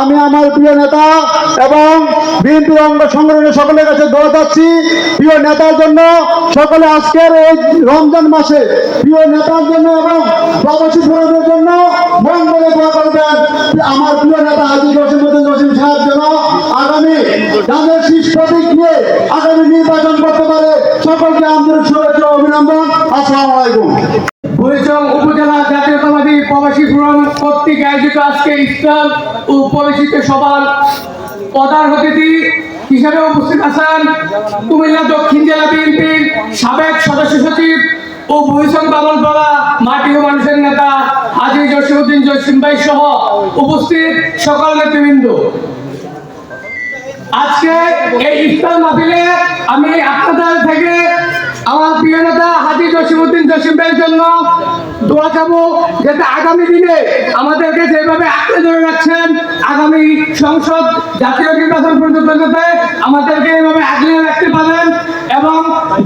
আমি আমার প্রিয় নেতা এবং বিএনপি অঙ্গ সংগঠনের সকলের কাছে দোয়া যাচ্ছি প্রিয় নেতার জন্য। সকলে আজকের এই রমজান মাসে প্রিয় নেতার জন্য এবং প্রবাসী ফোরামের জন্য মন বলে দোয়া করবেন। আমার প্রিয় নেতা হাজি জসিমুদ্দিন জসিম সাহেব যেন আগামী তাদের শীর্ষ প্রতীক নিয়ে আগামী নির্বাচন করতে পারে। সকলকে আন্তরিক শুভেচ্ছা অভিনন্দন। আসসালামু আলাইকুম। উপজেলা প্রবাসী ফোরাম কর্তৃক আয়োজিত আজকে ইসলাম ও পরিচিত সভার প্রধান অতিথি হিসেবে উপস্থিত আছেন কুমিল্লা দক্ষিণ জেলা বিএনপির সাবেক সদস্য সচিব ও বরিশাল বামনপাড়া মাটি ও মানুষের নেতা হাজি জসিমুদ্দিন জসিম ভাই সহ উপস্থিত সকল নেতৃবৃন্দ। আজকে এই ইফতার মাহফিলে আমি আপনাদের থেকে জসিমুদ্দিন জসিম ভাইয়ের জন্য দোয়া চাবো যাতে আগামী দিনে আমাদেরকে যেভাবে আঁকড়ে ধরে রাখছেন, আগামী সংসদ, জাতীয় নির্বাচন পর্যন্ত যাতে আমাদেরকে এইভাবে আগলে রাখতে পারেন এবং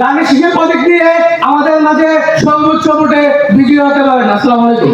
দানের শিখে প্রজেক্ট দিয়ে আমাদের মাঝে সর্বোচ্চ ভোটে বিজয়ী হতে পারেন। আসসালামু আলাইকুম।